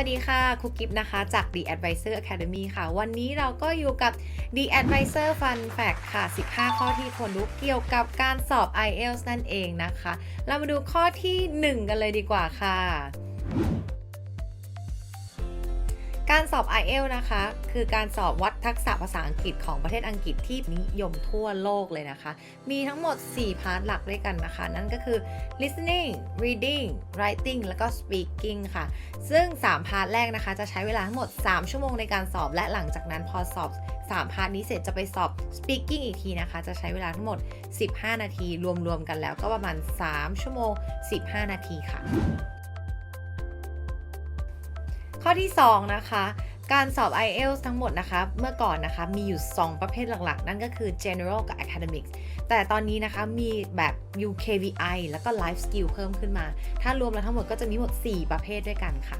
วัสดีค่ะคุกกิฟนะคะ จาก The Advisor Academy ค่ะ วันนี้เราก็อยู่กับ The Advisor Fun Fact ค่ะ 15 ข้อที่ควรรู้เกี่ยวกับการสอบ IELTS นั่นเองนะคะ เรามาดูข้อที่ 1 กันเลยดีกว่าค่ะ การสอบ IELTS นะคะ คือการสอบวัดทักษะภาษาอังกฤษของประเทศอังกฤษที่นิยมทั่วโลกเลยนะคะ มีทั้งหมด 4 พาร์ทหลักด้วยกันนะคะ นั่นก็คือ listening reading writing แล้วก็ speaking ค่ะ ซึ่ง 3 พาร์ทแรกนะคะ จะใช้เวลาทั้งหมด 3 ชั่วโมงในการสอบ และหลังจากนั้นพอสอบ 3 พาร์ทนี้เสร็จจะไปสอบ speaking อีกทีนะคะ จะใช้เวลาทั้งหมด 15 นาที รวมๆกันแล้วก็ประมาณ 3 ชั่วโมง 15 นาทีค่ะ ข้อที่ 2 นะคะ การสอบ IELTS ทั้งหมดนะคะ เมื่อก่อนนะคะ มีอยู่ 2 ประเภทหลักๆ นั่นก็คือ general กับ academic แต่ตอนนี้นะคะ มีแบบ UKVI แล้วก็ life skill เพิ่มขึ้นมา ถ้ารวมแล้วทั้งหมดก็จะมีหมด 4 ประเภทด้วยกันค่ะ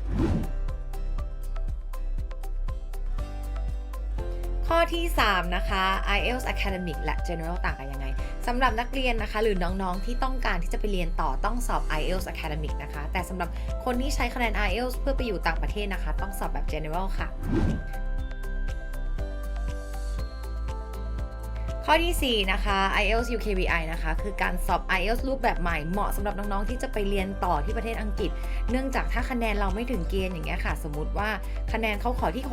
ข้อที่ 3 นะคะ IELTS Academic และ General ต่างกันยังไงสำหรับนักเรียนนะคะ หรือน้องๆที่ต้องการที่จะไปเรียนต่อต้องสอบ IELTS Academic นะคะ แต่สำหรับคนที่ใช้คะแนน IELTS เพื่อไปอยู่ต่างประเทศนะคะ ต้องสอบแบบ General ค่ะ ข้อที่ 4 นะคะ IELTS UKVI นะคะ คือการสอบ IELTS รูปแบบใหม่เหมาะสำหรับน้องๆ ที่จะไปเรียนต่อที่ประเทศอังกฤษ เนื่องจากถ้าคะแนนเราไม่ถึงเกณฑ์อย่างเงี้ยค่ะ สมมติว่าคะแนนเขาขอที่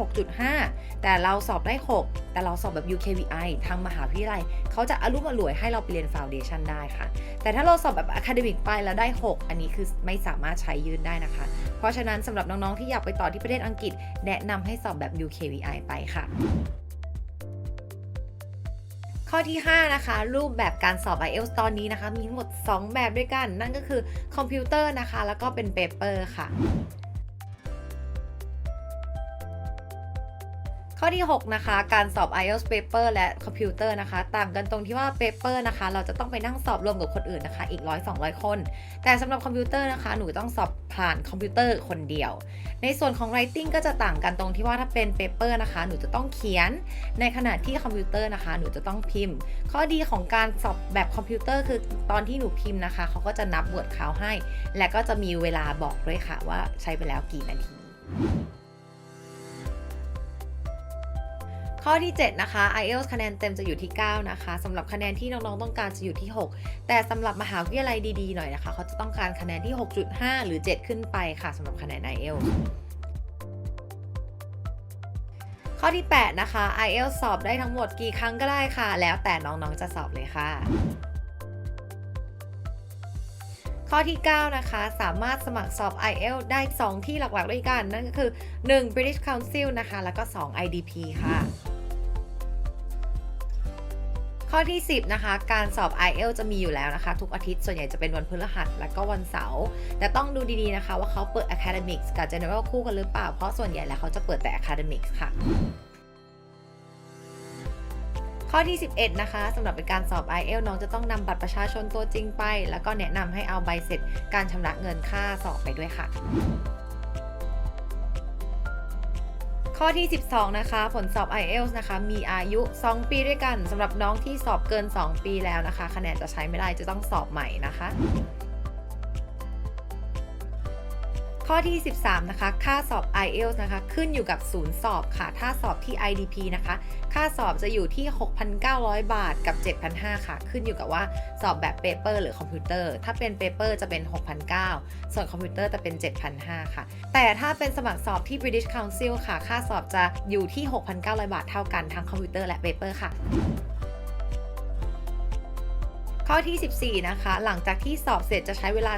6.5 แต่เราสอบได้ 6 แต่เราสอบแบบ UKVI ทางมหาวิทยาลัยเขาจะอารุมอร่วยให้เราไปเรียน Foundation ได้ค่ะ แต่ถ้าเราสอบแบบ Academic ไปแล้วได้ 6 อันนี้คือไม่สามารถใช้ยื่นได้นะคะ เพราะฉะนั้นสำหรับน้องๆ ที่อยากไปต่อที่ประเทศอังกฤษ แนะนำให้สอบแบบ UKVI ไปค่ะ ข้อที่ 5 นะคะ รูปแบบการสอบ IELTS ตอนนี้นะคะ มีทั้งหมด 2 แบบด้วยกัน นั่นก็คือคอมพิวเตอร์นะคะ แล้วก็เป็นเปเปอร์ค่ะ ข้อที่ 6 นะคะ การสอบ IELTS paper และคอมพิวเตอร์นะคะ ต่างกันตรงที่ว่า paper นะคะ เราจะต้องไปนั่งสอบรวมกับคนอื่นนะคะ อีก100-200คน แต่สำหรับคอมพิวเตอร์นะคะ หนูต้องสอบผ่านคอมพิวเตอร์คนเดียว ในส่วนของ writing ก็จะต่างกันตรงที่ว่าถ้าเป็น paper นะคะ หนูจะต้องเขียน ในขณะที่คอมพิวเตอร์นะคะ หนูจะต้องพิมพ์ ข้อดีของการสอบแบบคอมพิวเตอร์คือตอนที่หนูพิมพ์นะคะ เขาก็จะนับบวดขาวให้ และก็จะมีเวลาบอกด้วยค่ะว่าใช้ไปแล้วกี่นาที ข้อที่ 7 นะคะ IELTS คะแนนเต็มจะอยู่ที่ 9 นะคะสำหรับคะแนนที่น้องๆต้องการจะอยู่ที่ 6 แต่สำหรับมหาวิทยาลัยดีๆหน่อยนะคะ เขาจะต้องการคะแนนที่ 6.5 หรือ 7 ขึ้นไปค่ะสำหรับคะแนน IELTS ข้อที่ 8 นะคะ IELTS สอบได้ทั้งหมดกี่ครั้งก็ได้ค่ะ แล้วแต่น้องๆจะสอบเลยค่ะข้อที่ 9 นะคะ สามารถสมัครสอบ IELTS ได้ 2 ที่หลักๆด้วยกัน นั่นก็คือ 1. British Council นะคะ แล้วก็ 2 IDP ค่ะ ข้อที่ 10 นะคะ การสอบ IELTS จะมีอยู่แล้วนะคะ ทุกอาทิตย์ส่วนใหญ่จะเป็นวันพฤหัสและก็วันเสาร์แต่ต้องดูดีๆนะคะว่าเขาเปิด Academics กับ General คู่กันหรือเปล่า เพราะส่วนใหญ่แล้วเขาจะเปิดแต่ Academics ค่ะข้อที่ 11 นะคะสำหรับเป็นการสอบ IELTS น้องจะต้องนำบัตรประชาชนตัวจริงไป แล้วก็แนะนำให้เอาใบเสร็จการชำระเงินค่าสอบไปด้วยค่ะ ข้อที่ 12 นะคะ ผลสอบ IELTS นะคะ มีอายุ 2 ปีด้วยกันสำหรับน้องที่สอบเกิน 2 ปีแล้วนะคะ คะแนนจะใช้ไม่ได้จะต้องสอบใหม่นะคะ ข้อที่ 13 นะคะ ค่าสอบ IELTS นะคะ ขึ้นอยู่กับศูนย์สอบค่ะ ถ้าสอบที่ IDP นะคะ ค่าสอบจะอยู่ที่ 6,900 บาทกับ 7,500 ค่ะ ขึ้นอยู่กับว่าสอบแบบเปเปอร์หรือคอมพิวเตอร์ ถ้าเป็นเปเปอร์จะเป็น 6,900 ส่วนคอมพิวเตอร์จะเป็น 7,500 ค่ะ แต่ถ้าเป็นสมัครสอบที่ British Council ค่ะ ค่าสอบจะอยู่ที่ 6,900 บาทเท่ากันทั้งคอมพิวเตอร์และเปเปอร์ค่ะ ข้อที่ 14 นะคะ หลังจากที่สอบเสร็จจะใช้เวลา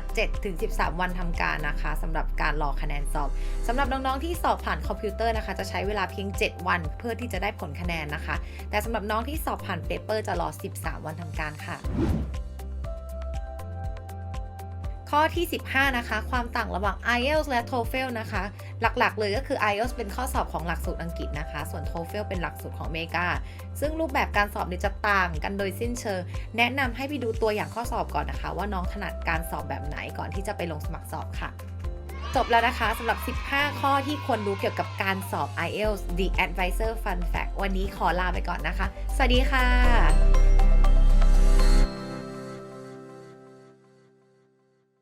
7-13 วันทำการนะคะสำหรับการรอคะแนนสอบสำหรับน้องๆที่สอบผ่านคอมพิวเตอร์นะคะ จะใช้เวลาเพียง 7 วันเพื่อที่จะได้ผลคะแนนนะคะ แต่สำหรับน้องที่สอบผ่านเปเปอร์จะรอ 13 วันทำการค่ะ ข้อที่ 15 นะคะ ความต่างระหว่าง IELTS และ TOEFL นะคะ หลักๆ เลยก็คือ IELTS เป็นข้อสอบของหลักสูตรอังกฤษนะคะ ส่วน TOEFL เป็นหลักสูตรของอเมริกา ซึ่งรูปแบบการสอบเนี่ยจะต่างกันโดยสิ้นเชิง แนะนำให้ไปดูตัวอย่างข้อสอบก่อนนะคะ ว่าน้องถนัดการสอบแบบไหนก่อนที่จะไปลงสมัครสอบค่ะ จบแล้วนะคะสำหรับ 15 ข้อที่ควรรู้เกี่ยวกับการสอบ IELTS The Advisor Fun Fact วันนี้ขอลาไปก่อนนะคะ สวัสดีค่ะ